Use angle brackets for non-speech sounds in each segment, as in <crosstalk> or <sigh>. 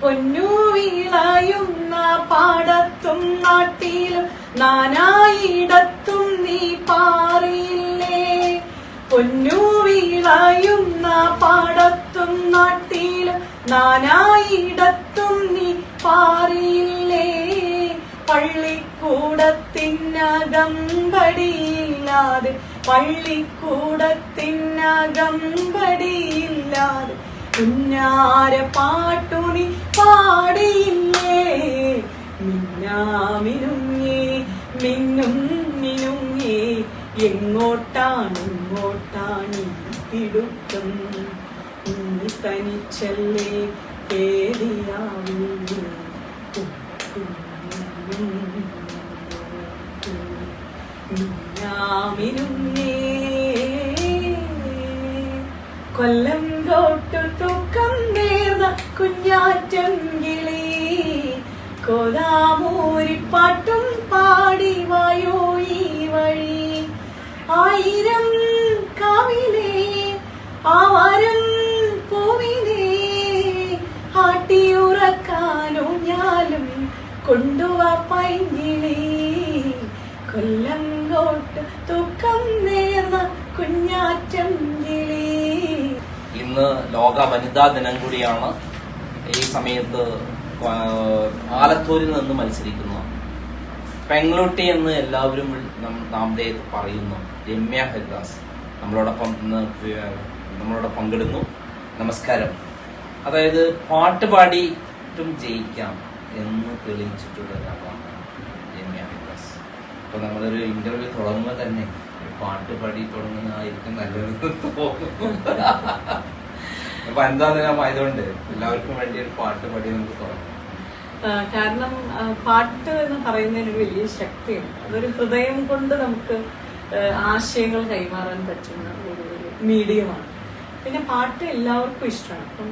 പൊന്നു വീളയുന്ന പാടത്തും നാട്ടിലും നാനായിടത്തും നീ പാറിയില്ലേ? പൊന്നുവിളയുന്ന പാടത്തും നാട്ടിലും നാനായിടത്തും നീ പാറിയില്ലേ? പള്ളിക്കൂടത്തിനകം പടിയില്ലാതെ പള്ളിക്കൂടത്തിനകം പടിയില്ലാതെ കുഞ്ഞാര പാട്ടുണി പാടിയില്ലേ? മിന്നാമിനുങ്ങേ മിന്നും മിനുങ്ങേ എങ്ങോട്ടാണ് ഇങ്ങോട്ടാണ് തിടുക്കം നീ തനിച്ചല്ലേ പേടിയാവില്ലേ മിന്നാമിനുങ്ങേ കൊല്ലം തോട്ടു തൂക്കം നേർന്ന കുഞ്ഞാറ്റം കിളി. കോതാമൂരിപ്പാട്ടും പാടി വായോ ഈ വഴി. ആയിരം കാവിലെ ആവാരം പൂവിലേ ആട്ടിയുറക്കാനോ ഞാലും കൊണ്ടുവാ പൈങ്കിളി. കൊല്ലം കോട്ട് തൂക്കം നേർന്ന കുഞ്ഞാറ്റം കിളി. ഇന്ന് ലോക വനിതാ ദിനം കൂടിയാണ്. ഈ സമയത്ത് ആലത്തൂരിൽ നിന്ന് മത്സരിക്കുന്നു. പെങ്ങളൂട്ടി എന്ന് എല്ലാവരും വിളി- നം- നാമധേയത്തിൽ പറയുന്നു. രമ്യ ഹരിദാസ്. നമ്മളോടൊപ്പം ഇന്ന് നമ്മളോട് പങ്കിടുന്നു. നമസ്കാരം. അതായത് പാട്ട് പാടിയിട്ടും ജയിക്കാം എന്ന് തെളിയിച്ചിട്ടുള്ള ഒരാളാണ് രമ്യ ഹരിദാസ്. അപ്പൊ നമ്മളൊരു ഇന്റർവ്യൂ തുടങ്ങുമ്പോൾ തന്നെ പാട്ട് പാടി തുടങ്ങുന്നതായിരിക്കും നല്ലത് തോന്നുന്നു ഞാൻ ദിനമായതുകൊണ്ട് എല്ലാവർക്കും വേണ്ടി ഒരു പാട്ട് പാടി നമുക്ക് തുടങ്ങാം. കാരണം പാട്ട് എന്ന് പറയുന്നതിന് വലിയ ശക്തിയാണ് അതൊരു ഹൃദയം കൊണ്ട് നമുക്ക് ആശയങ്ങൾ കൈമാറാൻ പറ്റുന്ന ഒരു മീഡിയമാണ്. പിന്നെ പാട്ട് എല്ലാവർക്കും ഇഷ്ടമാണ്. അപ്പം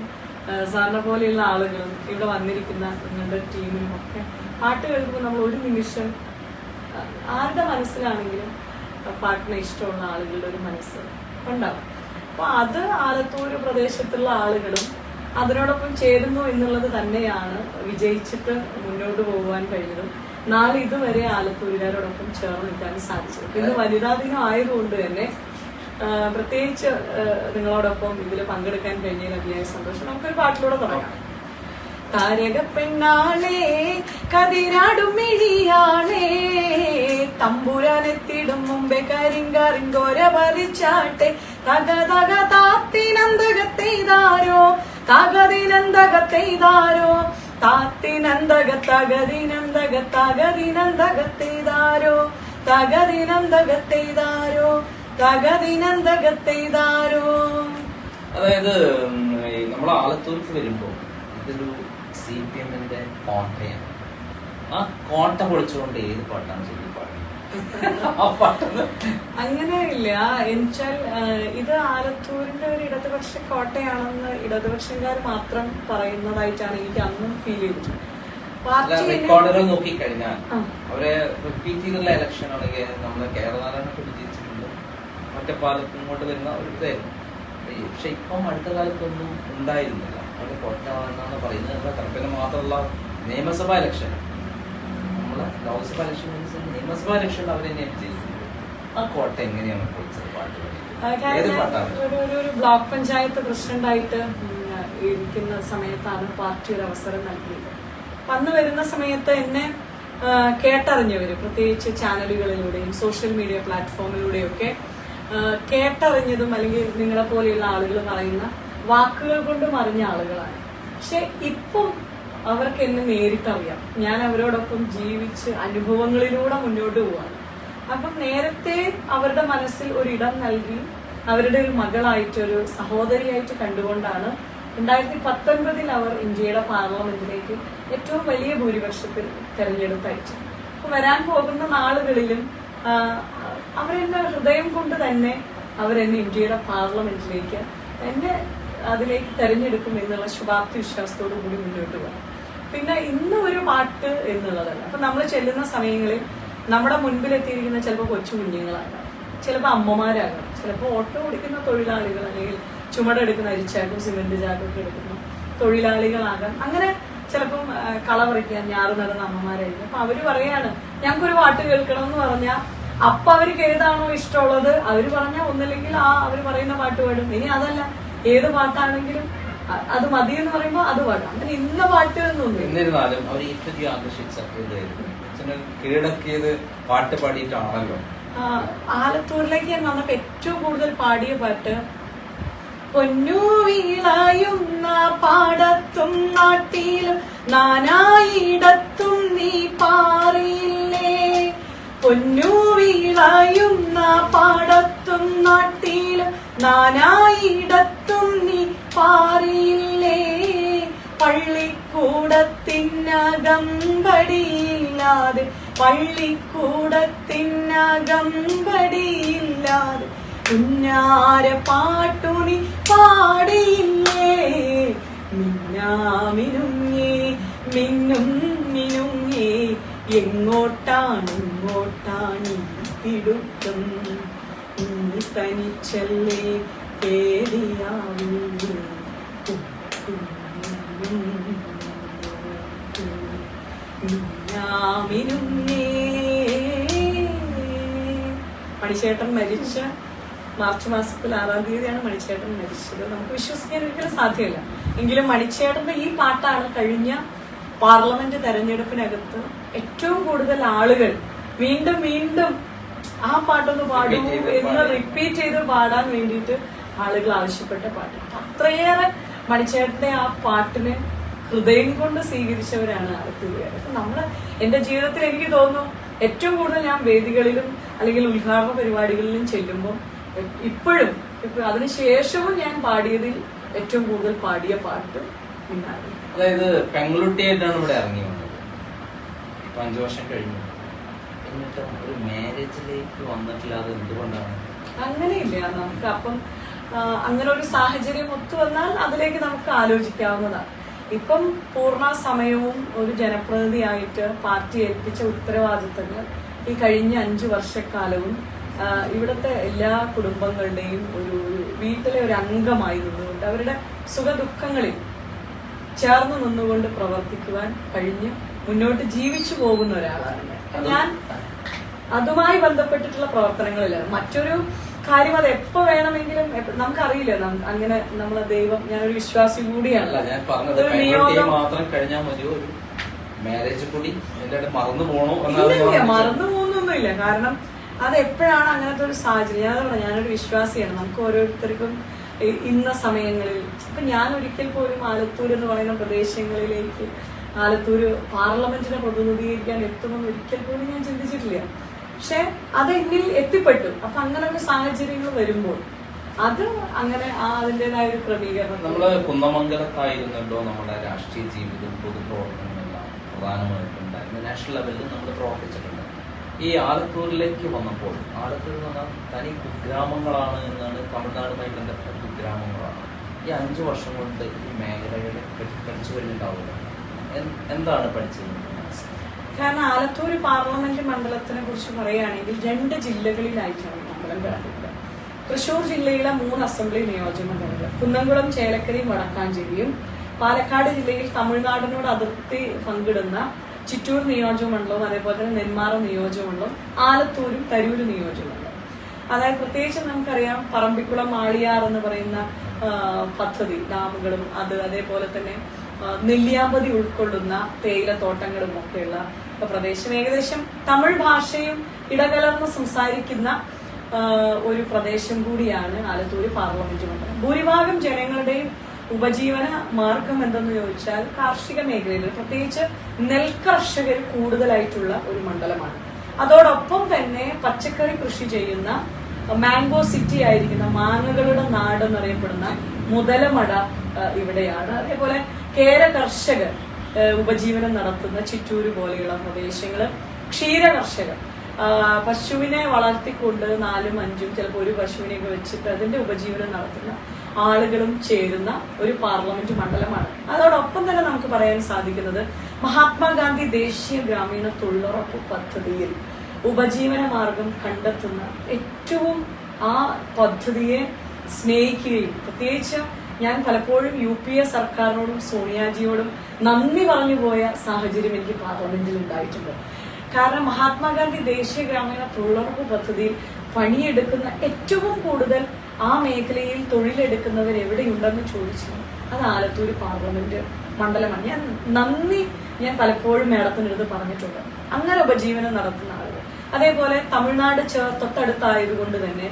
സാറിനെ പോലെയുള്ള ആളുകളും ഇവിടെ വന്നിരിക്കുന്ന നിങ്ങളുടെ ടീമിനും ഒക്കെ പാട്ട് കേൾക്കുമ്പോൾ നമ്മൾ ഒരു നിമിഷം ആരുടെ മനസ്സിലാണെങ്കിലും പാട്ടിനെ ഇഷ്ടമുള്ള ആളുകളുടെ ഒരു മനസ്സ് ഉണ്ടാവും. അപ്പൊ അത് ആലത്തൂര് പ്രദേശത്തുള്ള ആളുകളും അതിനോടൊപ്പം ചേരുന്നു എന്നുള്ളത് തന്നെയാണ് വിജയിച്ചിട്ട് മുന്നോട്ട് പോകുവാൻ കഴിഞ്ഞതും. നാളെ ഇതുവരെ ആലത്തൂരുകാരോടൊപ്പം ചേർന്ന് നിൽക്കാൻ സാധിച്ചത് ഇന്ന് വനിതാ ദിനം ആയതുകൊണ്ട് തന്നെ പ്രത്യേകിച്ച് നിങ്ങളോടൊപ്പം ഇതിൽ പങ്കെടുക്കാൻ കഴിഞ്ഞതിൽ അതിയായ സന്തോഷം. നമുക്കൊരു പാട്ടിലൂടെ തുടങ്ങാം. താരക പെണ്ണാളേ കതിരാടും മിഴിയാളേ തമ്പുരാനെത്തിടും മുമ്പേ കരിങ്കരിങ്കോര പതിച്ചാട്ടെ തക തക താത്തിനന്തകത്തെയ്താരോ തകതിനന്തകത്തെയ്താരോ? താത്തിനന്തക തകതിനന്തക തകതിനന്തകത്തെയ്താരോ? തകതിനന്തകത്തെയ്താരോ തകതിനന്തകത്തെയ്താരോ അതായത് നമ്മൾ ആലത്തൂർക്ക് വരുമ്പോൾ ഇതൊരു സി പി എമ്മിന്റെ കോട്ടയാണ്. ആ കോട്ട പൊളിച്ചുകൊണ്ട് ഏത് പാട്ടാണ് പാട്ടൊന്ന് അങ്ങനെ ഇല്ല എന്നുവെച്ചാൽ ഇത് ആലത്തൂരിന്റെ ഒരു ഇടതുപക്ഷ കോട്ടയാണെന്ന് ഇടതുപക്ഷക്കാർ മാത്രം പറയുന്നതായിട്ടാണ് എനിക്ക് അന്നും ഫീൽ ചെയ്തത്. റെക്കോർഡുകൾ നോക്കിക്കഴിഞ്ഞാൽ. അവരെ റിപ്പീറ്റ് ചെയ്തുള്ള ഇലക്ഷൻ ആണെങ്കിൽ നമ്മുടെ കേരളനാരായണ വിജയിച്ചിട്ടുണ്ട്. ഒറ്റപ്പാലത്തും ഇങ്ങോട്ട് വരുന്ന ഒരു ഇതായിരുന്നു. പക്ഷെ ഇപ്പം അടുത്ത കാലത്തൊന്നും ഉണ്ടായിരുന്നില്ല. പറയുന്നത്. മാത്രമുള്ള നിയമസഭാ ഇലക്ഷൻ നമ്മളെ ലോക്സഭ ഇലക്ഷൻ ഇലക്ഷൻ അവർ തന്നെ ആ കോട്ട എങ്ങനെയാണ് പൊളിച്ചത് പാട്ട്? ഏത് പാട്ടാണ് ഒരു ബ്ലോക്ക് പഞ്ചായത്ത് പ്രസിഡന്റായിട്ട് ഇരിക്കുന്ന സമയത്താണ് പാർട്ടി ഒരു അവസരം നൽകിയത്. വന്നു വരുന്ന സമയത്ത് എന്നെ കേട്ടറിഞ്ഞവര് പ്രത്യേകിച്ച് ചാനലുകളിലൂടെയും സോഷ്യൽ മീഡിയ പ്ലാറ്റ്ഫോമിലൂടെയൊക്കെ കേട്ടറിഞ്ഞതും അല്ലെങ്കിൽ നിങ്ങളെ പോലെയുള്ള ആളുകൾ പറയുന്ന വാക്കുകൾ കൊണ്ടും അറിഞ്ഞ ആളുകളാണ്. പക്ഷെ ഇപ്പം അവർക്ക് എന്നെ നേരിട്ടറിയാം. ഞാൻ അവരോടൊപ്പം ജീവിച്ച് അനുഭവങ്ങളിലൂടെ മുന്നോട്ട് പോവാണ്. അപ്പം നേരത്തെ അവരുടെ മനസ്സിൽ ഒരു ഇടം നൽകി അവരുടെ ഒരു മകളായിട്ട് ഒരു സഹോദരിയായിട്ട് കണ്ടുകൊണ്ടാണ് രണ്ടായിരത്തി പത്തൊൻപതിൽ അവർ ഇന്ത്യയുടെ പാർലമെന്റിലേക്ക് ഏറ്റവും വലിയ ഭൂരിപക്ഷത്തിൽ തെരഞ്ഞെടുത്തയച്ചു അപ്പൊ വരാൻ പോകുന്ന നാളുകളിലും അവരെന്നെ ഹൃദയം കൊണ്ട് തന്നെ അവരെന്നെ ഇന്ത്യയുടെ പാർലമെന്റിലേക്ക് എന്നെ അതിലേക്ക് തെരഞ്ഞെടുക്കും എന്നുള്ള ശുഭാപ്തി വിശ്വാസത്തോടു കൂടി മുന്നോട്ട് പോകാം. പിന്നെ ഇന്ന് ഒരു പാട്ട് എന്നുള്ളതല്ല. അപ്പൊ നമ്മൾ ചെല്ലുന്ന സമയങ്ങളിൽ നമ്മുടെ മുൻപിൽ എത്തിയിരിക്കുന്ന ചിലപ്പോൾ കൊച്ചു കുഞ്ഞുങ്ങളാകാം ചിലപ്പോൾ അമ്മമാരാകാം ചിലപ്പോൾ ഓട്ടോ ഓടിക്കുന്ന തൊഴിലാളികൾ അല്ലെങ്കിൽ ചുമടെടുക്കുന്ന അരിച്ചാക്കും സിമെന്റ് ചാക്കൊക്കെ എടുക്കുന്ന തൊഴിലാളികളാകാം. അങ്ങനെ ചിലപ്പം കളപറിക്കാൻ കള പറിക്കാൻ ഞാറ് നടന്ന അമ്മമാരായിരിക്കും. അപ്പൊ അവർ പറയാണ് ഞങ്ങൾക്കൊരു പാട്ട് കേൾക്കണം എന്ന് പറഞ്ഞാൽ അപ്പൊ അവർക്ക് ഏതാണോ ഇഷ്ടമുള്ളത് അവർ പറഞ്ഞ ഒന്നില്ലെങ്കിൽ ആ അവർ പറയുന്ന പാട്ട് പാടും. ഇനി അതല്ല ഏത് പാട്ടാണെങ്കിലും അത് മതി എന്ന് പറയുമ്പോ അത് പാടും അങ്ങനെ ഇന്ന പാട്ട് എന്നിരുന്നാലും അവർ ഏറ്റവും ആകർഷിച്ച കീഴടക്കിയത് പാട്ട് പാടിയിട്ടാണല്ലോ. ആലത്തൂരിലേക്ക് ഞാൻ വന്നപ്പോ ഏറ്റവും കൂടുതൽ പാടിയ പാട്ട് പൊന്നു വീളായുന്ന പാടത്തും നാട്ടിലും നാനായിടത്തും നീ പാറിയില്ലേ? പൊന്നു വീളായുന്ന പാടത്തും നാട്ടിലും നാനായിടത്തും പള്ളിക്കൂടത്തിനകം പടിയില്ലാതെ പള്ളിക്കൂടത്തിനകം പടിയില്ലാതെ കുഞ്ഞാര പാട്ടുണി പാടിയില്ലേ? മിന്നാമിനുങ്ങേ മിന്നും മിനുങ്ങേ എങ്ങോട്ടാണ് ഈ തിടുക്കം? നീ തനിച്ചല്ലേ പേടിയാവില്ലേ? മണിച്ചേട്ടൻ മരിച്ച മാർച്ച് മാസത്തിൽ ആറാം തീയതിയാണ് മണിച്ചേട്ടൻ മരിച്ചത്. നമുക്ക് വിശ്വസിക്കാൻ ഒരിക്കലും സാധ്യമല്ല. എങ്കിലും മണിച്ചേട്ടന്റെ ഈ പാട്ടാണ് കഴിഞ്ഞ പാർലമെന്റ് തെരഞ്ഞെടുപ്പിനകത്ത് ഏറ്റവും കൂടുതൽ ആളുകൾ വീണ്ടും വീണ്ടും ആ പാട്ടൊന്ന് പാടൂ എന്ന് റിപ്പീറ്റ് ചെയ്ത് പാടാൻ വേണ്ടിയിട്ട് ആളുകൾ ആവശ്യപ്പെട്ട പാട്ട്. അത്രയേറെ മണിച്ചേട്ടന്റെ ആ പാട്ടിനെ ഹൃദയം കൊണ്ട് സ്വീകരിച്ചവരാണ് ആലത്തൂരുകാർ അപ്പൊ നമ്മൾ എന്റെ ജീവിതത്തിൽ എനിക്ക് തോന്നുന്നു ഏറ്റവും കൂടുതൽ ഞാൻ വേദികളിലും അല്ലെങ്കിൽ ഉദ്ഘാടന പരിപാടികളിലും ചെല്ലുമ്പോൾ ഇപ്പോഴും ഇപ്പൊ അതിനുശേഷവും ഞാൻ പാടിയതിൽ ഏറ്റവും കൂടുതൽ പാടിയ പാട്ട് ഇന്നാണ്. അതായത് പെൺകുട്ടിയായിട്ടാണ് ഇവിടെ ഇറങ്ങി വന്നത് ഇപ്പൊ അഞ്ചു വർഷം കഴിഞ്ഞു. എന്നിട്ട് ഒരു മാരേജിലേക്ക് വന്നിട്ടില്ല അത് എന്തുകൊണ്ടാണ്? അങ്ങനെയില്ല. നമുക്ക് അപ്പം അങ്ങനെ ഒരു സാഹചര്യം ഒത്തു വന്നാൽ അതിലേക്ക് നമുക്ക് ആലോചിക്കാവുന്നതാണ്. ഇപ്പം പൂർണ സമയവും ഒരു ജനപ്രതിനിധിയായിട്ട് പാർട്ടി ഏൽപ്പിച്ച ഉത്തരവാദിത്തങ്ങൾ ഈ കഴിഞ്ഞ അഞ്ചു വർഷക്കാലവും ഇവിടുത്തെ എല്ലാ കുടുംബങ്ങളുടെയും ഒരു വീട്ടിലെ ഒരു അംഗമായി നിന്നുകൊണ്ട് അവരുടെ സുഖദുഃഖങ്ങളിൽ ചേർന്ന് നിന്നുകൊണ്ട് പ്രവർത്തിക്കുവാൻ കഴിഞ്ഞ് മുന്നോട്ട് ജീവിച്ചു പോകുന്ന ഒരാളാണ്. ഞാൻ അതുമായി ബന്ധപ്പെട്ടിട്ടുള്ള പ്രവർത്തനങ്ങളില്ല മറ്റൊരു കാര്യം അത് എപ്പോ വേണമെങ്കിലും നമുക്ക് അറിയില്ല അങ്ങനെ നമ്മളെ ദൈവം ഞാനൊരു വിശ്വാസി കൂടിയാണ് ഞാൻ പറഞ്ഞത് മാത്രം കഴിഞ്ഞാൽ മതിയോ? ഒരു മാരേജ് കൂടി പോണോ മറന്നു പോകുന്നൊന്നുമില്ല. കാരണം അത് എപ്പോഴാണ് അങ്ങനത്തെ ഒരു സാഹചര്യം? ഞാൻ പറഞ്ഞു ഞാനൊരു വിശ്വാസിയാണ്. നമുക്ക് ഓരോരുത്തർക്കും ഇന്ന സമയങ്ങളിൽ ഇപ്പൊ ഞാൻ ഒരിക്കൽ പോലും ആലത്തൂർ എന്ന് പറയുന്ന പ്രദേശങ്ങളിലേക്ക് ആലത്തൂര് പാർലമെന്റിനെ പ്രതിനിധീകരിക്കാൻ എത്തുമെന്ന് ഒരിക്കൽ പോലും ഞാൻ ചിന്തിച്ചിട്ടില്ല. പക്ഷെ അത് എന്നിൽ എത്തിപ്പെട്ടു. അപ്പൊ അങ്ങനെ ഒരു സാഹചര്യങ്ങൾ വരുമ്പോൾ അത് അങ്ങനെ ആ അതിന്റെതായ ഒരു ക്രമീകരണം നമ്മൾ കുന്നമംഗലത്തായിരുന്നല്ലോ നമ്മുടെ രാഷ്ട്രീയ ജീവിതം പൊതുപ്രവർത്തനങ്ങളെല്ലാം പ്രധാനമായിട്ടുണ്ടായിരുന്നു നാഷണൽ ലെവലിൽ നമ്മൾ പ്രവർത്തിച്ചിട്ടുണ്ട്. ഈ ആലത്തൂരിലേക്ക് വന്നപ്പോൾ ആലത്തൂർ എന്ന് പറഞ്ഞാൽ തനി കുഗ്രാമങ്ങളാണ് എന്നാണ് തമിഴ്നാടുമായി ബന്ധപ്പെട്ട കുഗ്രാമങ്ങളാണ്. ഈ അഞ്ചു വർഷം കൊണ്ട് ഈ മേഖലകളെ പഠിച്ചു വരുന്നുണ്ടാവില്ല എന്താണ് പഠിച്ചത്? കാരണം ആലത്തൂർ പാർലമെന്റ് മണ്ഡലത്തിനെ കുറിച്ച് പറയുകയാണെങ്കിൽ രണ്ട് ജില്ലകളിലായിട്ടാണ് മണ്ഡലം കിടക്കുന്നത് തൃശൂർ ജില്ലയിലെ മൂന്ന് അസംബ്ലി നിയോജകമണ്ഡലങ്ങൾ കുന്നംകുളം ചേലക്കരയും വടക്കാഞ്ചേരിയും പാലക്കാട് ജില്ലയിൽ തമിഴ്നാടിനോട് അതിർത്തി പങ്കിടുന്ന ചിറ്റൂർ നിയോജകമണ്ഡലവും അതേപോലെ തന്നെ നെന്മാറ നിയോജകമണ്ഡലവും ആലത്തൂരും തരൂര് നിയോജകമണ്ഡലം അതായത് പ്രത്യേകിച്ച് നമുക്കറിയാം പറമ്പിക്കുളം ആളിയാർ എന്ന് പറയുന്ന പദ്ധതി ഡാമുകളും അത് അതേപോലെ തന്നെ നെല്ലിയാമ്പതി ഉൾക്കൊള്ളുന്ന തേയിലത്തോട്ടങ്ങളും ഒക്കെയുള്ള പ്രദേശം ഏകദേശം തമിഴ് ഭാഷയും ഇടകലർന്ന് സംസാരിക്കുന്ന ഒരു പ്രദേശം കൂടിയാണ് ആലത്തൂര് പാർലമെന്റ് മണ്ഡലം. ഭൂരിഭാഗം ജനങ്ങളുടെയും ഉപജീവന മാർഗം എന്തെന്ന് ചോദിച്ചാൽ കാർഷിക മേഖലയിൽ പ്രത്യേകിച്ച് നെൽകർഷകർ കൂടുതലായിട്ടുള്ള ഒരു മണ്ഡലമാണ്. അതോടൊപ്പം തന്നെ പച്ചക്കറി കൃഷി ചെയ്യുന്ന മാംഗോ സിറ്റി ആയിരിക്കുന്ന മാങ്ങകളുടെ നാട് എന്നറിയപ്പെടുന്ന മുതലമട ഇവിടെയാണ്. അതേപോലെ കേര കർഷകർ ഉപജീവനം നടത്തുന്ന ചിറ്റൂര് പോലെയുള്ള പ്രദേശങ്ങൾ ക്ഷീര കർഷകർ പശുവിനെ വളർത്തിക്കൊണ്ട് നാലും അഞ്ചും ചിലപ്പോൾ ഒരു പശുവിനെയൊക്കെ വെച്ചിട്ട് അതിന്റെ ഉപജീവനം നടത്തുന്ന ആളുകളും ചേരുന്ന ഒരു പാർലമെന്റ് മണ്ഡലമാണ്. അതോടൊപ്പം തന്നെ നമുക്ക് പറയാൻ സാധിക്കുന്നത് മഹാത്മാഗാന്ധി ദേശീയ ഗ്രാമീണ തൊഴിലുറപ്പ് പദ്ധതിയിൽ ഉപജീവന മാർഗം കണ്ടെത്തുന്ന ഏറ്റവും ആ പദ്ധതിയെ സ്നേഹിക്കുകയും പ്രത്യേകിച്ച് ഞാൻ പലപ്പോഴും യു പി എ സർക്കാരിനോടും സോണിയാജിയോടും നന്ദി പറഞ്ഞു പോയ സാഹചര്യം എനിക്ക് പാർലമെന്റിൽ ഉണ്ടായിട്ടുണ്ട്. കാരണം മഹാത്മാഗാന്ധി ദേശീയ ഗ്രാമീണ തൊഴിലുറപ്പ് പദ്ധതിയിൽ പണിയെടുക്കുന്ന ഏറ്റവും കൂടുതൽ ആ മേഖലയിൽ തൊഴിലെടുക്കുന്നവർ എവിടെയുണ്ടെന്ന് ചോദിച്ചു. അത് ആലത്തൂർ പാർലമെന്റ് മണ്ഡലമാണ്. ഞാൻ നന്ദി ഞാൻ പലപ്പോഴും മേഡത്തിനടുത്ത് പറഞ്ഞിട്ടുണ്ട്. അങ്ങനെ ഉപജീവനം നടത്തുന്ന ആളുകൾ. അതേപോലെ തമിഴ്നാട് തൊട്ടടുത്തായതുകൊണ്ട് തന്നെ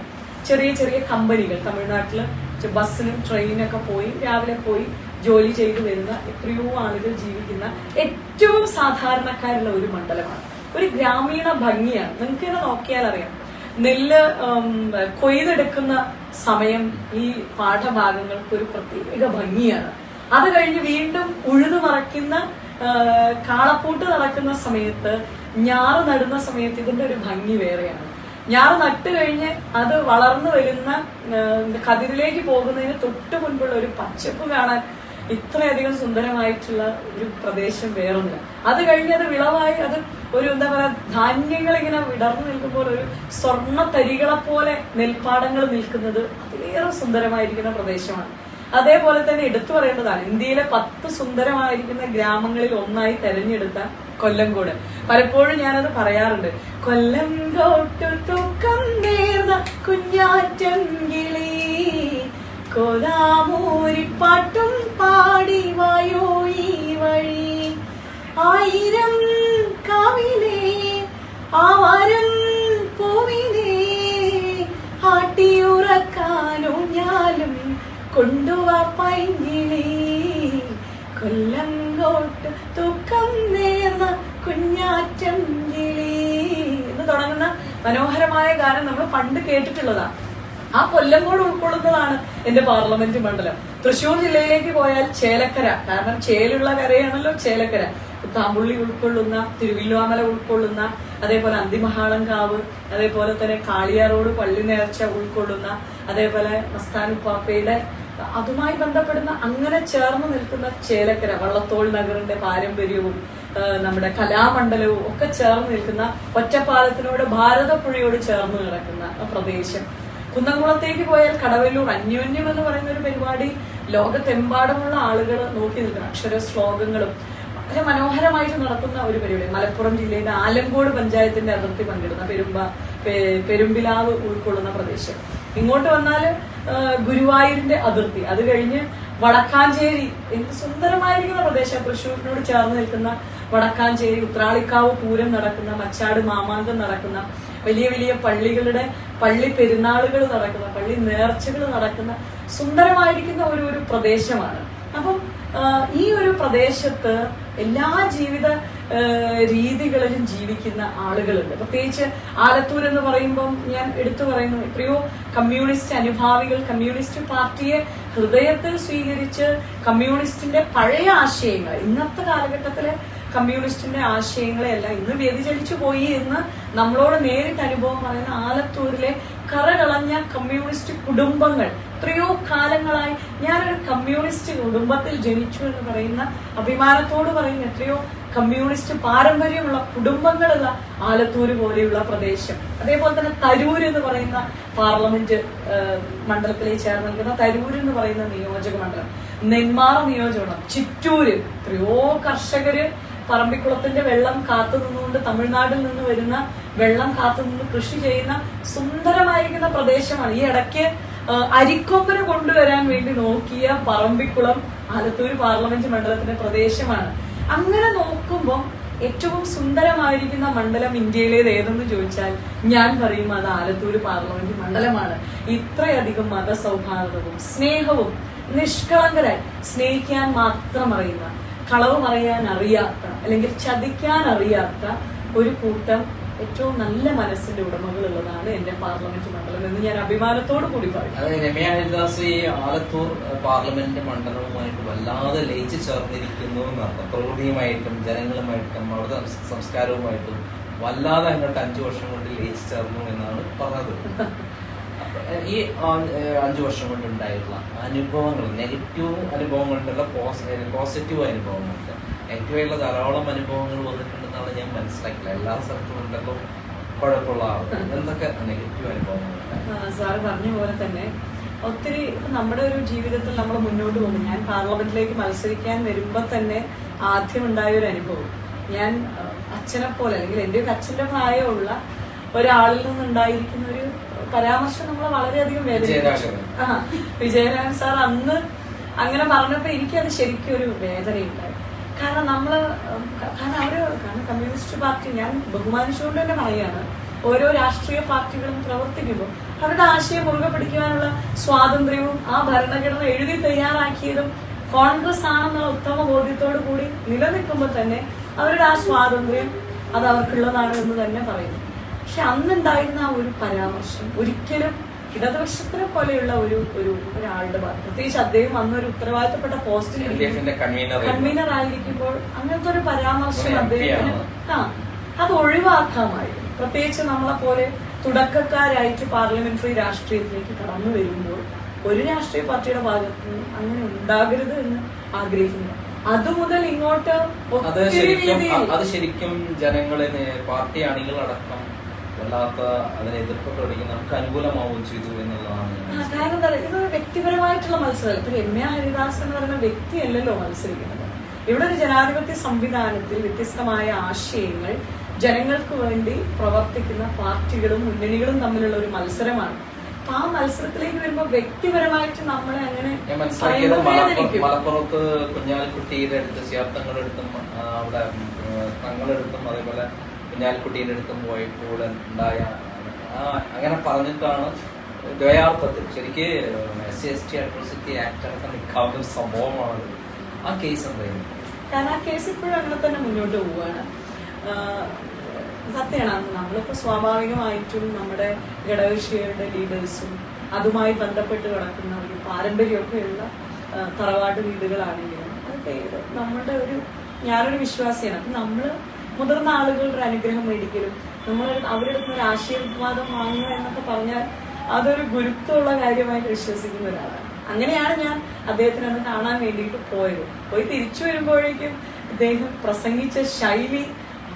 ചെറിയ ചെറിയ കമ്പനികൾ തമിഴ്നാട്ടിൽ ബസ്സിനും ട്രെയിനൊക്കെ പോയി രാവിലെ പോയി ജോലി ചെയ്തു വരുന്ന എത്രയോ ആളുകൾ ജീവിക്കുന്ന ഏറ്റവും സാധാരണക്കാരുള്ള ഒരു മണ്ഡലമാണ്. ഒരു ഗ്രാമീണ ഭംഗിയാണ്. നിങ്ങൾക്ക് തന്നെ നോക്കിയാൽ അറിയാം. നെല്ല് കൊയ്തെടുക്കുന്ന സമയം ഈ പാഠഭാഗങ്ങൾക്ക് ഒരു പ്രത്യേക ഭംഗിയാണ്. അത് കഴിഞ്ഞ് വീണ്ടും ഉഴുതു മറയ്ക്കുന്ന കാളപ്പൂട്ട് നടക്കുന്ന സമയത്ത് ഞാറ് നടുന്ന സമയത്ത് ഇതിന്റെ ഒരു ഭംഗി വേറെയാണ്. ഞാറ് നട്ട് കഴിഞ്ഞ് അത് വളർന്നു വരുന്ന കതിരിലേക്ക് പോകുന്നതിന് തൊട്ട് മുൻപുള്ള ഒരു പച്ചപ്പ് കാണാൻ ഇത്രയധികം സുന്ദരമായിട്ടുള്ള ഒരു പ്രദേശം വേറൊന്നില്ല അത് കഴിഞ്ഞ് അത് വിളവായി അത് ഒരു എന്താ പറയാ ധാന്യങ്ങൾ ഇങ്ങനെ വിടർന്നു നിൽക്കുമ്പോൾ ഒരു സ്വർണ തരികളെ പോലെ നെൽപ്പാടങ്ങൾ നിൽക്കുന്നത് അതിലേറെ സുന്ദരമായിരിക്കുന്ന പ്രദേശമാണ്. അതേപോലെ തന്നെ എടുത്തു പറയേണ്ടതാണ് ഇന്ത്യയിലെ പത്ത് സുന്ദരമായിരിക്കുന്ന ഗ്രാമങ്ങളിൽ ഒന്നായി തെരഞ്ഞെടുത്ത കൊല്ലംകോട്. പലപ്പോഴും ഞാനത് പറയാറുണ്ട് കൊല്ലംകോട്ടു തൂക്കം നേർന്ന കുഞ്ഞാറ്റങ്കിളി കോതാമൂരിപ്പാട്ടും പാടി വായോ ഈ വഴി. ആയിരം കാവിലേ ആവാരം പൂവിലേ ആട്ടിയുറക്കാനോ ഞാലും കൊണ്ടുവാ പൈങ്കിളേ. കൊല്ലം കോട്ട് തൂക്കം നേർന്ന കുഞ്ഞാറ്റം കിളി. എന്ന് തുടങ്ങുന്ന മനോഹരമായ ഗാനം നമ്മൾ പണ്ട് കേട്ടിട്ടുള്ളതാ. ആ കൊല്ലംകോട് ഉൾക്കൊള്ളുന്നതാണ് എന്റെ പാർലമെന്റ് മണ്ഡലം. തൃശൂർ ജില്ലയിലേക്ക് പോയാൽ ചേലക്കര. കാരണം ചേലുള്ള കരയാണല്ലോ ചേലക്കര. താമ്പുള്ളി ഉൾക്കൊള്ളുന്ന തിരുവില്ലുവാമല ഉൾക്കൊള്ളുന്ന അതേപോലെ അന്തിമഹാളങ്കാവ് അതേപോലെ തന്നെ കാളിയാറോട് പള്ളി നേർച്ച ഉൾക്കൊള്ളുന്ന അതേപോലെ മസ്താനുപ്പാപ്പയുടെ അതുമായി ബന്ധപ്പെടുന്ന അങ്ങനെ ചേർന്ന് നിൽക്കുന്ന ചേലക്കര വള്ളത്തോൾ നഗറിന്റെ പാരമ്പര്യവും നമ്മുടെ കലാമണ്ഡലവും ഒക്കെ ചേർന്ന് നിൽക്കുന്ന ഒറ്റപ്പാലത്തിനോട് ഭാരതപ്പുഴയോട് ചേർന്ന് കിടക്കുന്ന പ്രദേശം. കുന്നംകുളത്തേക്ക് പോയാൽ കടവല്ലൂർ അന്യോന്യം എന്ന് പറയുന്ന ഒരു പരിപാടി ലോകത്തെമ്പാടുമുള്ള ആളുകൾ നോക്കി നിൽക്കണം. അക്ഷര ശ്ലോകങ്ങളും വളരെ മനോഹരമായിട്ട് നടക്കുന്ന ഒരു പരിപാടി. മലപ്പുറം ജില്ലയുടെ ആലങ്കോട് പഞ്ചായത്തിന്റെ അതിർത്തി പങ്കിടുന്ന പെരുമ്പ പെരുമ്പിലാവ് ഉൾക്കൊള്ളുന്ന പ്രദേശം. ഇങ്ങോട്ട് വന്നാൽ ഗുരുവായൂരിന്റെ അതിർത്തി. അത് കഴിഞ്ഞ് വടക്കാഞ്ചേരി എന്ത് സുന്ദരമായിരിക്കുന്ന പ്രദേശം. തൃശ്ശൂരിനോട് ചേർന്ന് നിൽക്കുന്ന വടക്കാഞ്ചേരി ഉത്രാളിക്കാവ് പൂരം നടക്കുന്ന മച്ചാട് മാമാങ്കം നടക്കുന്ന വലിയ വലിയ പള്ളികളുടെ പള്ളി പെരുന്നാളുകൾ നടക്കുന്ന പള്ളി നേർച്ചകൾ നടക്കുന്ന സുന്ദരമായിരിക്കുന്ന ഒരു ഒരു പ്രദേശമാണ്. അപ്പം ഈ ഒരു പ്രദേശത്ത് എല്ലാ ജീവിത രീതികളിലും ജീവിക്കുന്ന ആളുകളുണ്ട്. പ്രത്യേകിച്ച് ആലത്തൂർ എന്ന് പറയുമ്പം ഞാൻ എടുത്തു പറയുന്നു എത്രയോ കമ്മ്യൂണിസ്റ്റ് അനുഭാവികൾ കമ്മ്യൂണിസ്റ്റ് പാർട്ടിയെ ഹൃദയത്തിൽ സ്വീകരിച്ച് കമ്മ്യൂണിസ്റ്റിന്റെ പഴയ ആശയങ്ങൾ ഇന്നത്തെ കാലഘട്ടത്തിലെ കമ്മ്യൂണിസ്റ്റിന്റെ ആശയങ്ങളെയെല്ലാം ഇന്ന് വ്യതിചലിച്ചു പോയി എന്ന് നമ്മളോട് നേരിട്ട് അനുഭവം പറയുന്ന ആലത്തൂരിലെ കറകളഞ്ഞ കമ്മ്യൂണിസ്റ്റ് കുടുംബങ്ങൾ. എത്രയോ കാലങ്ങളായി ഞാനൊരു കമ്മ്യൂണിസ്റ്റ് കുടുംബത്തിൽ ജനിച്ചു എന്ന് പറയുന്ന അഭിമാനത്തോട് പറയുന്ന എത്രയോ കമ്മ്യൂണിസ്റ്റ് പാരമ്പര്യമുള്ള കുടുംബങ്ങളുള്ള ആലത്തൂര് പോലെയുള്ള പ്രദേശം. അതേപോലെ തന്നെ തരൂർ എന്ന് പറയുന്ന പാർലമെന്റ് മണ്ഡലത്തിലെ ചേർന്ന് നിൽക്കുന്ന തരൂർ എന്ന് പറയുന്ന നിയോജക മണ്ഡലം. നെന്മാറ നിയോജകമണ്ഡലം ചിറ്റൂര്. എത്രയോ കർഷകര് പറമ്പിക്കുളത്തിന്റെ വെള്ളം കാത്തു നിന്നുകൊണ്ട് തമിഴ്നാട്ടിൽ നിന്ന് വരുന്ന വെള്ളം കാത്തു നിന്ന് കൃഷി ചെയ്യുന്ന സുന്ദരമായിരിക്കുന്ന പ്രദേശമാണ്. ഈ ഇടയ്ക്ക് അരിക്കൊമ്പന കൊണ്ടുവരാൻ വേണ്ടി നോക്കിയ പറമ്പിക്കുളം ആലത്തൂർ പാർലമെന്റ് മണ്ഡലത്തിന്റെ പ്രദേശമാണ്. അങ്ങനെ നോക്കുമ്പോൾ ഏറ്റവും സുന്ദരമായിരിക്കുന്ന മണ്ഡലം ഇന്ത്യയിലേത് ഏതെന്ന് ചോദിച്ചാൽ ഞാൻ പറയും അത് ആലത്തൂർ പാർലമെന്റ് മണ്ഡലമാണ്. ഇത്രയധികം മതസൗഹാർദ്ദവും സ്നേഹവും നിഷ്കളങ്കരായി സ്നേഹിക്കാൻ മാത്രം അറിയുന്ന കളവ് പറയാൻ അറിയാത്ത അല്ലെങ്കിൽ ചതിക്കാൻ അറിയാത്ത ഒരു കൂട്ടം ഏറ്റവും നല്ല മനസ്സിന്റെ ഉടമകൾ ഉള്ളതാണ് എന്റെ പാർലമെന്റ് മണ്ഡലം എന്ന് ഞാൻ അഭിമാനത്തോട് കൂടി പറയും. അത് രമ്യ ഹരിദാസ് ഈ ആലത്തൂർ പാർലമെന്റ് മണ്ഡലവുമായിട്ട് വല്ലാതെ ലയിച്ചു ചേർന്നിരിക്കുന്നു എന്നർത്ഥം പ്രകൃതിയുമായിട്ടും ജനങ്ങളുമായിട്ടും അവിടുത്തെ സംസ്കാരവുമായിട്ടും വല്ലാതെ അങ്ങോട്ട് അഞ്ചു വർഷം കൊണ്ട് ലയിച്ചു ചേർന്നു എന്നാണ് പറഞ്ഞത്. <laughs> ഈ അഞ്ചു വർഷം കൊണ്ട് ഉണ്ടായിട്ടുള്ള അനുഭവങ്ങൾ നെഗറ്റീവ് അനുഭവങ്ങളുണ്ടല്ല പോസിറ്റീവ് അനുഭവങ്ങളുണ്ട്. നെഗറ്റീവായിട്ടുള്ള ധാരാളം അനുഭവങ്ങൾ വന്നിട്ടുണ്ടെന്നാണ് ഞാൻ മനസ്സിലാക്കില്ല എല്ലാ സ്ഥലത്തും ഉണ്ടല്ലോ കുഴപ്പമുള്ള എന്തൊക്കെ നെഗറ്റീവ് അനുഭവങ്ങളുണ്ട്? സാർ പറഞ്ഞ പോലെ തന്നെ ഒത്തിരി നമ്മുടെ ഒരു ജീവിതത്തിൽ നമ്മൾ മുന്നോട്ട് പോകുമ്പോൾ ഞാൻ പാർലമെന്റിലേക്ക് മത്സരിക്കാൻ വരുമ്പോ തന്നെ ആദ്യം ഉണ്ടായ ഒരു അനുഭവം. ഞാൻ അച്ഛനെ പോലെ അല്ലെങ്കിൽ എന്റെ ഒരു അച്ഛന്റെ പ്രായമുള്ള ഒരാളിൽ നിന്നുണ്ടായിരിക്കുന്ന ഒരു പരാമർശം നമ്മളെ വളരെയധികം വേദന. ആ വിജയരാഘവൻ സാർ അന്ന് അങ്ങനെ പറഞ്ഞപ്പോ എനിക്കത് ശരിക്കും ഒരു വേദനയുണ്ടായി. കാരണം നമ്മൾ കാരണം അവർ കാരണം കമ്മ്യൂണിസ്റ്റ് പാർട്ടി ഞാൻ ബഹുമാനിച്ചുകൊണ്ട് തന്നെ പറയാണ് ഓരോ രാഷ്ട്രീയ പാർട്ടികളും പ്രവർത്തിക്കുമ്പോൾ അവരുടെ ആശയം മുറുകെ പിടിക്കുവാനുള്ള സ്വാതന്ത്ര്യവും ആ ഭരണഘടന എഴുതി തയ്യാറാക്കിയതും കോൺഗ്രസ് ആണെന്നുള്ള ഉത്തമ ബോധ്യത്തോടു കൂടി നിലനിൽക്കുമ്പോൾ തന്നെ അവരുടെ ആ സ്വാതന്ത്ര്യം അത് അവർക്കുള്ളതാണ് എന്ന് തന്നെ പറയുന്നു. പക്ഷെ അന്നുണ്ടായിരുന്ന ആ ഒരു പരാമർശം ഒരിക്കലും ഇടതുപക്ഷത്തിനെ പോലെയുള്ള ഒരു ഒരു ഒരാളുടെ ഭാഗത്ത് പ്രത്യേകിച്ച് അദ്ദേഹം അന്നൊരു ഉത്തരവാദിത്തപ്പെട്ട പോസ്റ്റിൽ കൺവീനർ ആയിരിക്കുമ്പോൾ അങ്ങനത്തെ ഒരു പരാമർശം അദ്ദേഹത്തിന് ആ അത് ഒഴിവാക്കാമായിരുന്നു. പ്രത്യേകിച്ച് നമ്മളെ പോലെ തുടക്കക്കാരായിട്ട് പാർലമെന്ററി രാഷ്ട്രീയത്തിലേക്ക് കടന്നു വരുമ്പോൾ ഒരു രാഷ്ട്രീയ പാർട്ടിയുടെ ഭാഗത്ത് നിന്ന് അങ്ങനെ ഉണ്ടാകരുത് എന്ന് ആഗ്രഹിക്കുന്നു. അതുമുതൽ ഇങ്ങോട്ട് അത് ശരിക്കും ജനങ്ങളെ പാർട്ടി അണികളടക്കം വല്ലാത്ത അതിനെ എതിർപ്പൊക്കെ പ്രകടിക്കുന്ന നമുക്ക് അനുകൂലമാവുകയും ചെയ്തു എന്നുള്ളതാണ് കാരണം എന്താ ഇത് വ്യക്തിപരമായിട്ടുള്ള മത്സരം. ഇപ്പൊ രമ്യ ഹരിദാസ് എന്ന് പറയുന്ന വ്യക്തിയല്ലല്ലോ മത്സരിക്കുന്നത്. ഇവിടെ ഒരു ജനാധിപത്യ സംവിധാനത്തിൽ വ്യത്യസ്തമായ ആശയങ്ങൾ ജനങ്ങൾക്ക് വേണ്ടി പ്രവർത്തിക്കുന്ന പാർട്ടികളും മുന്നണികളും തമ്മിലുള്ള ഒരു മത്സരമാണ്. അപ്പൊ ആ മത്സരത്തിലേക്ക് വരുമ്പോ വ്യക്തിപരമായിട്ട് നമ്മളെ അങ്ങനെ. മലപ്പുറത്ത് കുഞ്ഞാലിക്കുട്ടിയുടെ അടുത്ത് അവിടെ തങ്ങളെടുത്തും തങ്ങളുടെ അതേപോലെ കുഞ്ഞാലിക്കുട്ടിയുടെ അടുത്തും പോയപ്പോൾ ഉണ്ടായ അങ്ങനെ പറഞ്ഞിട്ടാണ് ദ്വയാർത്ഥത്തിൽ ശരിക്ക് S C S T atrocity act അടക്കം നിൽക്കാവുന്ന ഒരു സംഭവമാണത്. ആ കേസ് എന്തായിരുന്നു? കാരണം ആ കേസ് ഇപ്പോഴും അങ്ങനെ തന്നെ മുന്നോട്ട് പോവുകയാണ്. സത്യമാണ് നമ്മളിപ്പോൾ സ്വാഭാവികമായിട്ടും നമ്മുടെ ഘടകകക്ഷികളുടെ ലീഡേഴ്സും അതുമായി ബന്ധപ്പെട്ട് കിടക്കുന്ന ഒരു പാരമ്പര്യമൊക്കെയുള്ള തറവാട്ട് വീടുകളാണെങ്കിലും അതൊക്കെ നമ്മളുടെ ഒരു ഞാനൊരു വിശ്വാസിയാണ്. അപ്പം നമ്മൾ മുതിർന്ന ആളുകളുടെ അനുഗ്രഹം മേടിക്കലും നമ്മൾ അവരുടെ ഒരു ആശീർവാദം വാങ്ങുക എന്നൊക്കെ പറഞ്ഞാൽ അതൊരു ഗുരുത്വമുള്ള കാര്യമായിട്ട് വിശ്വസിക്കുന്ന ഒരാളാണ്. അങ്ങനെയാണ് ഞാൻ അദ്ദേഹത്തിനെ ഒന്ന് കാണാൻ വേണ്ടിയിട്ട് പോയത്. പോയി തിരിച്ചു വരുമ്പോഴേക്കും ഇദ്ദേഹം പ്രസംഗിച്ച ശൈലി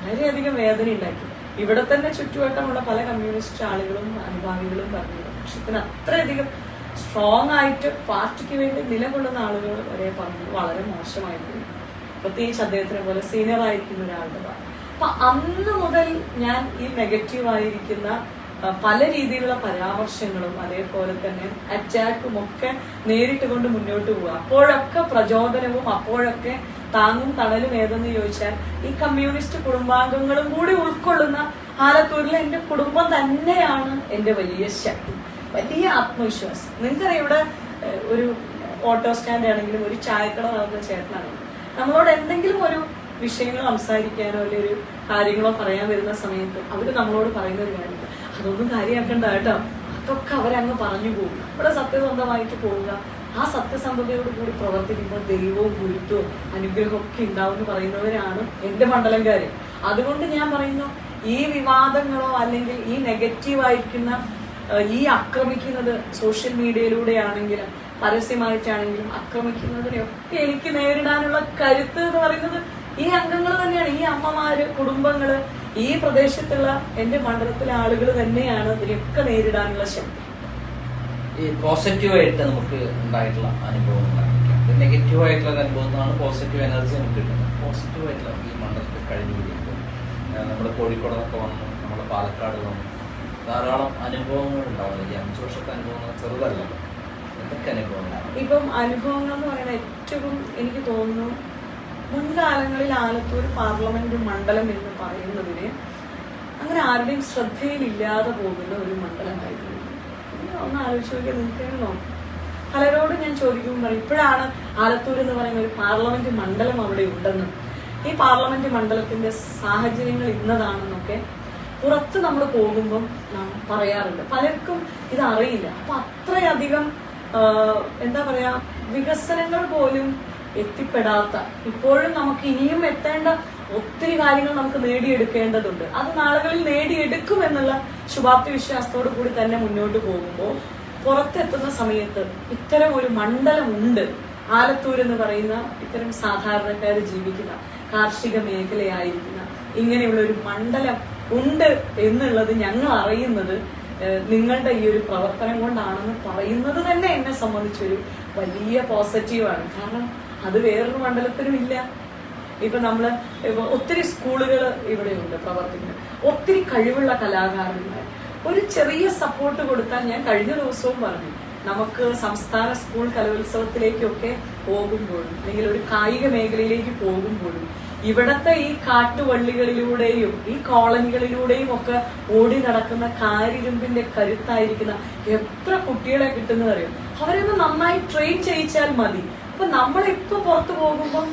വളരെയധികം വേദന ഉണ്ടാക്കി. ഇവിടെ തന്നെ ചുറ്റുവട്ടമുള്ള പല കമ്മ്യൂണിസ്റ്റ് ആളുകളും അനുഭാവികളും പറഞ്ഞു. പക്ഷത്തിന് അത്രയധികം സ്ട്രോങ് ആയിട്ട് പാർട്ടിക്ക് വേണ്ടി നിലകൊള്ളുന്ന ആളുകൾ വരെ പറഞ്ഞു. വളരെ മോശമായിരുന്നു. പ്രത്യേകിച്ച് അദ്ദേഹത്തിനെ പോലെ സീനിയർ ആയിരിക്കുന്ന ഒരാളുടെ അപ്പൊ അന്ന് മുതൽ ഞാൻ ഈ നെഗറ്റീവ് ആയിരിക്കുന്ന പല രീതിയിലുള്ള പരാമർശങ്ങളും അതേപോലെ തന്നെ അറ്റാക്കും ഒക്കെ നേരിട്ട് കൊണ്ട് മുന്നോട്ട് പോവുക. അപ്പോഴൊക്കെ പ്രചോദനവും അപ്പോഴൊക്കെ താങ്ങും തണലും ഏതെന്ന് ചോദിച്ചാൽ ഈ കമ്മ്യൂണിസ്റ്റ് കുടുംബാംഗങ്ങളും കൂടി ഉൾക്കൊള്ളുന്ന ആലത്തൂരിലെ എന്റെ കുടുംബം തന്നെയാണ് എന്റെ വലിയ ശക്തി. വലിയ ആത്മവിശ്വാസം. നിങ്ങൾക്കറിയാം ഇവിടെ ഒരു ഓട്ടോ സ്റ്റാൻഡ് ആണെങ്കിലും ഒരു ചായക്കട നടന്ന ചേട്ടനാണെങ്കിലും നമ്മളോട് എന്തെങ്കിലും ഒരു വിഷയങ്ങൾ സംസാരിക്കാനോ അല്ലെങ്കിൽ ഒരു കാര്യങ്ങളോ പറയാൻ വരുന്ന സമയത്ത് അവർ നമ്മളോട് പറയുന്ന ഒരു കാര്യം അതൊന്നും കാര്യമാക്കണ്ട കേട്ടോ. അതൊക്കെ അവരങ്ങ് പറഞ്ഞു പോകും. ഇവിടെ സത്യസന്ധമായിട്ട് പോവുക. ആ സത്യസന്ധതയോട് കൂടി പ്രവർത്തിക്കുമ്പോൾ ദൈവവും ഗുരുത്വവും അനുഗ്രഹവും ഒക്കെ ഉണ്ടാവും എന്ന് പറയുന്നവരാണ് എന്റെ മണ്ഡലംകാര്. അതുകൊണ്ട് ഞാൻ പറയുന്നു ഈ വിവാദങ്ങളോ അല്ലെങ്കിൽ ഈ നെഗറ്റീവായിരിക്കുന്ന ഈ ആക്രമിക്കുന്നത് സോഷ്യൽ മീഡിയയിലൂടെയാണെങ്കിലും പരസ്യമായിട്ടാണെങ്കിലും ആക്രമിക്കുന്നതിനെയൊക്കെ എനിക്ക് നേരിടാനുള്ള കരുത്ത് എന്ന് പറയുന്നത് ഈ അംഗങ്ങൾ തന്നെയാണ്. ഈ അമ്മമാര് കുടുംബങ്ങൾ ഈ പ്രദേശത്തുള്ള എന്റെ മണ്ഡലത്തിലെ ആളുകൾ തന്നെയാണ് ഇതിനെയൊക്കെ നേരിടാനുള്ള ശക്തി. ഈ പോസിറ്റീവായിട്ട് നമുക്ക് ഉണ്ടായിട്ടുള്ള അനുഭവം നെഗറ്റീവ് ആയിട്ടുള്ള അനുഭവം എന്നാണ് പോസിറ്റീവ് എനർജി നമുക്ക് കിട്ടുന്നത്. പോസിറ്റീവ് ആയിട്ടുള്ള ഈ മണ്ഡലത്തിൽ കഴിഞ്ഞു കഴിയുമ്പോൾ നമ്മുടെ കോഴിക്കോടൊക്കെ വന്നു നമ്മുടെ പാലക്കാട് വന്നു ധാരാളം അനുഭവങ്ങൾ ഉണ്ടാവുന്നത് ഈ അഞ്ചു വർഷത്തെ അനുഭവങ്ങൾ ചെറുതല്ലല്ലോ എന്തൊക്കെ അനുഭവങ്ങൾ ഇപ്പം അനുഭവങ്ങൾ എന്ന് പറയുന്നത് ഏറ്റവും എനിക്ക് തോന്നുന്നു മുൻകാലങ്ങളിൽ ആലത്തൂർ പാർലമെന്റ് മണ്ഡലം എന്ന് പറയുന്നതിന് അങ്ങനെ ആരുടെയും ശ്രദ്ധയിലില്ലാതെ പോകുന്ന ഒരു മണ്ഡലമായിരുന്നു ഒന്ന് ആലോചിച്ച് നോക്കിയാൽ നോക്കാം പലരോട് ഞാൻ ചോദിക്കുമ്പോൾ പറയും ഇപ്പോഴാണ് ആലത്തൂർ എന്ന് പറയുന്ന ഒരു പാർലമെന്റ് മണ്ഡലം അവിടെ ഉണ്ടെന്നും. ഈ പാർലമെന്റ് മണ്ഡലത്തിന്റെ സാഹചര്യങ്ങൾ ഇന്നതാണെന്നൊക്കെ പുറത്ത് നമ്മൾ പോകുമ്പം പറയാറുണ്ട്. പലർക്കും ഇത് അറിയില്ല അപ്പൊ അത്രയധികം എന്താ പറയാ വികസനങ്ങൾ പോലും എത്തിപ്പെടാത്ത ഇപ്പോഴും നമുക്ക് ഇനിയും എത്തേണ്ട ഒത്തിരി കാര്യങ്ങൾ നമുക്ക് നേടിയെടുക്കേണ്ടതുണ്ട്. അത് നാളുകളിൽ നേടിയെടുക്കും എന്നുള്ള ശുഭാപ്തി വിശ്വാസത്തോടു കൂടി തന്നെ മുന്നോട്ട് പോകുമ്പോൾ പുറത്തെത്തുന്ന സമയത്ത് ഇത്തരം ഒരു മണ്ഡലം ഉണ്ട് ആലത്തൂർ എന്ന് പറയുന്ന ഇത്തരം സാധാരണക്കാർ ജീവിക്കുന്ന കാർഷിക മേഖലയായിരിക്കുന്ന ഇങ്ങനെയുള്ള ഒരു മണ്ഡലം ഉണ്ട് എന്നുള്ളത് ഞങ്ങൾ അറിയുന്നത് നിങ്ങളുടെ ഈ ഒരു പ്രവർത്തനം കൊണ്ടാണെന്ന് പറയുന്നത് തന്നെ എന്നെ സംബന്ധിച്ചൊരു വലിയ പോസിറ്റീവാണ് കാരണം അത് വേറൊരു മണ്ഡലത്തിനും ഇല്ല. ഇപ്പൊ നമ്മൾ ഒത്തിരി സ്കൂളുകൾ ഇവിടെയുണ്ട് പ്രവർത്തിക്കുന്നത്. ഒത്തിരി കഴിവുള്ള കലാകാരന്മാർ. ഒരു ചെറിയ സപ്പോർട്ട് കൊടുത്താൽ ഞാൻ കഴിഞ്ഞ ദിവസവും പറഞ്ഞു. നമുക്ക് സംസ്ഥാന സ്കൂൾ കലോത്സവത്തിലേക്കൊക്കെ പോകുമ്പോഴും അല്ലെങ്കിൽ ഒരു കായിക മേഖലയിലേക്ക് പോകുമ്പോഴും ഇവിടത്തെ ഈ കാട്ടുവള്ളികളിലൂടെയും ഈ കോളനികളിലൂടെയും ഒക്കെ ഓടി നടക്കുന്ന കാരിരുമ്പിന്റെ കരുത്തായിരിക്കുന്ന എത്ര കുട്ടികളെ കിട്ടുന്നത് അറിയും? അവരൊന്ന് നന്നായി ട്രെയിൻ ചെയ്യിച്ചാൽ മതി. അപ്പൊ നമ്മളിപ്പോ പുറത്തു പോകുമ്പോൾ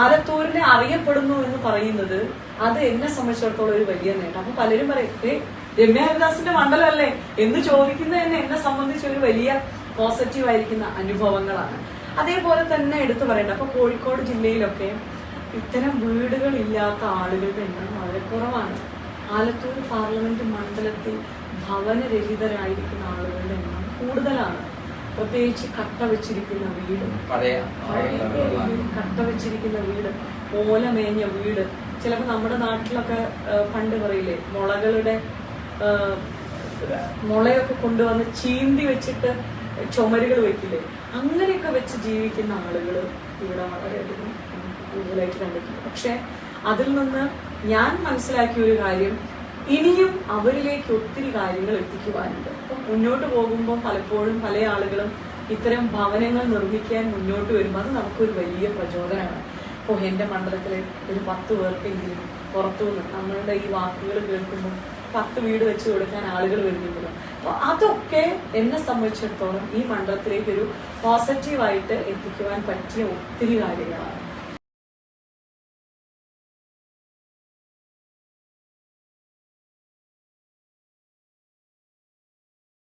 ആലത്തൂരിനെ അറിയപ്പെടുന്നു എന്ന് പറയുന്നത് അത് എന്നെ സംബന്ധിച്ചിടത്തോളം ഒരു വലിയ നേട്ടം. അപ്പൊ പലരും പറയും ഏ രമ്യ ഹരിദാസിന്റെ മണ്ഡലമല്ലേ? എന്ന് ചോദിക്കുന്നത് തന്നെ എന്നെ സംബന്ധിച്ച് ഒരു വലിയ പോസിറ്റീവ് ആയിരിക്കുന്ന അനുഭവങ്ങളാണ്. അതേപോലെ തന്നെ എടുത്തു പറയേണ്ട അപ്പൊ കോഴിക്കോട് ജില്ലയിലൊക്കെ ഇത്തരം വീടുകളില്ലാത്ത ആളുകളുടെ എണ്ണം വളരെ കുറവാണ്. ആലത്തൂർ പാർലമെന്റ് മണ്ഡലത്തിൽ ഭവനരഹിതരായിരിക്കുന്ന ആളുകളുടെ എണ്ണം കൂടുതലാണ്. പ്രത്യേകിച്ച് കട്ട വെച്ചിരിക്കുന്ന വീട് കട്ട വെച്ചിരിക്കുന്ന വീട് ഓലമേഞ്ഞ വീട്. ചിലപ്പോൾ നമ്മുടെ നാട്ടിലൊക്കെ പണ്ട് പറയില്ലേ മുളകളുടെ മുളയൊക്കെ കൊണ്ടുവന്ന് ചീന്തി വെച്ചിട്ട് ചുമരുകൾ വെക്കില്ലേ? അങ്ങനെയൊക്കെ വെച്ച് ജീവിക്കുന്ന ആളുകൾ ഇവിടെ വളരെയധികം കൂടുതലായിട്ട് കണ്ടിട്ടുണ്ട്. പക്ഷെ അതിൽ നിന്ന് ഞാൻ മനസ്സിലാക്കിയ ഒരു കാര്യം ഇനിയും അവരിലേക്ക് ഒത്തിരി കാര്യങ്ങൾ എത്തിക്കുവാനുണ്ട്. അപ്പം മുന്നോട്ട് പോകുമ്പോൾ പലപ്പോഴും പല ആളുകളും ഇത്തരം ഭവനങ്ങൾ നിർമ്മിക്കാൻ മുന്നോട്ട് വരുമ്പോൾ അത് നമുക്കൊരു വലിയ പ്രചോദനമാണ്. ഇപ്പോൾ എന്റെ മണ്ഡലത്തിലെ ഒരു പത്ത് പേർക്കെങ്കിലും പുറത്തുനിന്ന് നമ്മളുടെ ഈ വാക്കുകൾ കേൾക്കുമ്പോൾ പത്ത് വീട് വെച്ച് കൊടുക്കാൻ ആളുകൾ വരുന്നുണ്ടല്ലോ. അപ്പോൾ അതൊക്കെ എന്നെ സംബന്ധിച്ചിടത്തോളം ഈ മണ്ഡലത്തിലേക്ക് ഒരു പോസിറ്റീവായിട്ട് എത്തിക്കുവാൻ പറ്റിയ ഒത്തിരി കാര്യങ്ങളാണ്.